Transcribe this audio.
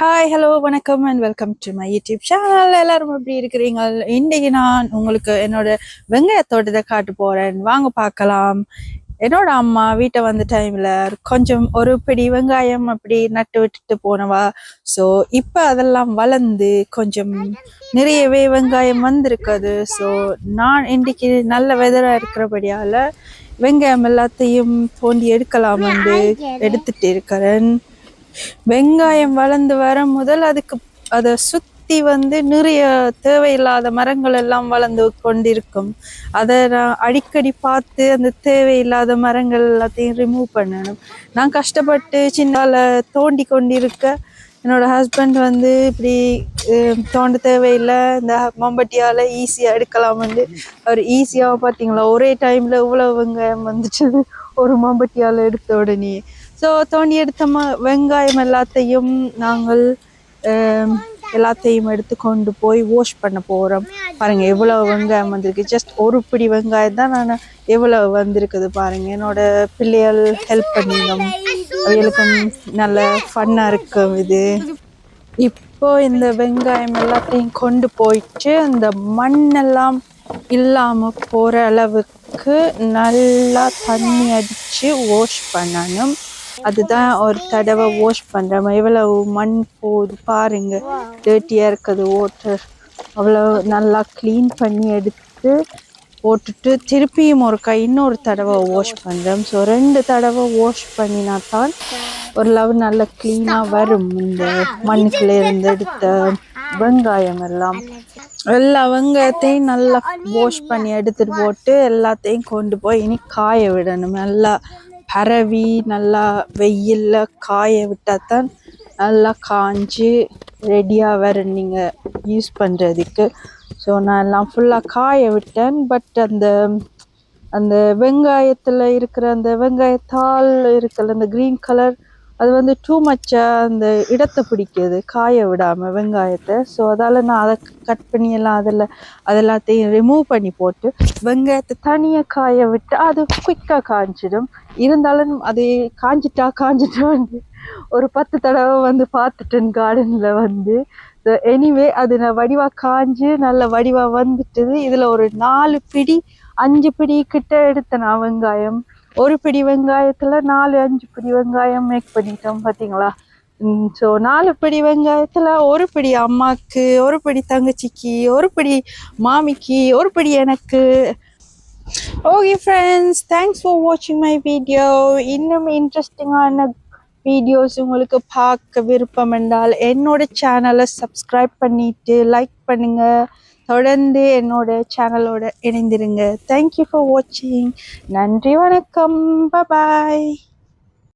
Hi hello வணக்கம் and welcome to my YouTube channel எல்லாரும் எப்படி இருக்கிறீங்க? இன்றைக்கு நான் உங்களுக்கு என்னோட வெங்காய தோட்டத்தை காட்ட போறேன். வாங்க பார்க்கலாம். என்னோட அம்மா வீட்டை வந்த டைம்ல கொஞ்சம் ஒரு பிடி வெங்காயம் அப்படி நட்டு விட்டுட்டு போனவா. ஸோ இப்போ அதெல்லாம் வளர்ந்து கொஞ்சம் நிறையவே வெங்காயம் வந்திருக்குது. ஸோ நான் இன்றைக்கு நல்ல வெதரா இருக்கிறபடியால வெங்காயம் எல்லாத்தையும் தோண்டி எடுக்கலாம் என்று எடுத்துட்டு இருக்கிறேன். வெங்காயம் வளர்ந்து வர முதல் அதுக்கு அதை சுத்தி வந்து நிறைய தேவையில்லாத மரங்கள் எல்லாம் வளர்ந்து கொண்டிருக்கும். அதை நான் அடிக்கடி பார்த்து அந்த தேவையில்லாத மரங்கள் எல்லாத்தையும் ரிமூவ் பண்ணணும். நான் கஷ்டப்பட்டு சின்னால தோண்டி கொண்டிருக்க என்னோட ஹஸ்பண்ட் வந்து இப்படி தோண்ட தேவையில்லை இந்த மம்பட்டியால் ஈஸியாக எடுக்கலாம்னு அவர் ஈஸியாக பார்த்தீங்களா ஒரே டைமில் இவ்வளோ வெங்காயம் வந்துச்சு ஒரு மம்பட்டியால் எடுத்த உடனே. ஸோ தோண்டி எடுத்த ம வெங்காயம் எல்லாத்தையும் நாங்கள் எல்லாத்தையும் எடுத்து கொண்டு போய் வாஷ் பண்ண போகிறோம் பாருங்கள் எவ்வளோ வெங்காயம் வந்திருக்கு. ஜஸ்ட் ஒரு பிடி வெங்காயம் தான் நான் எவ்வளவு வந்திருக்குது பாருங்கள் என்னோட பிள்ளைகள் ஹெல்ப் பண்ணினோம் அவங்களுக்கு நல்ல ஃபன்னாக இருக்கும் இது. இப்போ இந்த வெங்காயம் எல்லாத்தையும் கொண்டு போயிட்டு அந்த மண்ணெல்லாம் இல்லாமல் போகிற அளவுக்கு நல்லா தண்ணி அடித்து வாஷ் பண்ணணும். அதுதான் ஒரு தடவை வாஷ் பண்ணுறோம் எவ்வளவு மண் போகுது பாருங்க. டேர்ட்டியாக இருக்குது வாட்டர் அவ்வளவு நல்லா க்ளீன் பண்ணி எடுத்து போட்டுட்டு திருப்பியும் ஒரு கை இன்னொரு தடவை வாஷ் பண்ணுறோம் ஸோ ரெண்டு தடவை வாஷ் பண்ணினா தான் ஒரு லவ் க்ளீனாக வரும். இந்த மண்ணுக்குள்ள இருந்து எடுத்த வெங்காயம் எல்லாம். எல்லா வெங்காயத்தையும் நல்லா வாஷ் பண்ணி எடுத்துட்டு போட்டு எல்லாத்தையும் கொண்டு போய் இனி காய விடணும். நல்லா பரவி நல்லா வெயிலில் காய விட்டால் தான் நல்லா காஞ்சு ரெடியாக வேறு நீங்கள் யூஸ் பண்ணுறதுக்கு ஸோ நான் எல்லாம் ஃபுல்லாக காய விட்டேன். பட் அந்த அந்த வெங்காயத்தில் இருக்கிற அந்த வெங்காயத்தால் இருக்கிற அந்த க்ரீன் கலர் அது வந்து டூ மச்சாக அந்த இடத்தை பிடிக்குது காய விடாமல் வெங்காயத்தை. ஸோ அதால் நான் அதை கட் பண்ணி எல்லாம் அதில் அதெல்லாத்தையும் ரிமூவ் பண்ணி போட்டு வெங்காயத்தை தனியாக காய விட்டு அது குயிக்காக காஞ்சிடும். இருந்தாலும் அது காஞ்சிட்டா காஞ்சிட்டா வந்து ஒரு பத்து தடவை வந்து பார்த்துட்டேன் கார்டனில் வந்து. எனிவே அது நான் வடிவாக காஞ்சு நல்ல வடிவாக வந்துட்டுது. இதில் ஒரு நாலு பிடி அஞ்சு பிடி கிட்ட எடுத்தேன் நான் வெங்காயம். ஒரு பிடி வெங்காயத்தில் நாலு அஞ்சு பிடி வெங்காயம் மேக் பண்ணிட்டோம் பார்த்தீங்களா ஸோ நாலு பிடி வெங்காயத்தில் ஒரு பிடி அம்மாவுக்கு ஒரு பிடி தங்கச்சிக்கு ஒரு பிடி மாமிக்கு ஒரு பிடி எனக்கு. ஓகே ஃப்ரெண்ட்ஸ் தேங்க்ஸ் ஃபார் வாட்சிங் மை வீடியோ இன்னும் இன்ட்ரெஸ்டிங்கான வீடியோஸ் உங்களுக்கு பார்க்க விருப்பம் என்றால் என்னோட சேனலை சப்ஸ்கிரைப் பண்ணிவிட்டு லைக் பண்ணுங்கள் தொடர்ந்து என்னோட சேனலோட இணைந்திருங்க. தேங்க்யூ ஃபார் வாட்சிங் நன்றி வணக்கம். பபாய்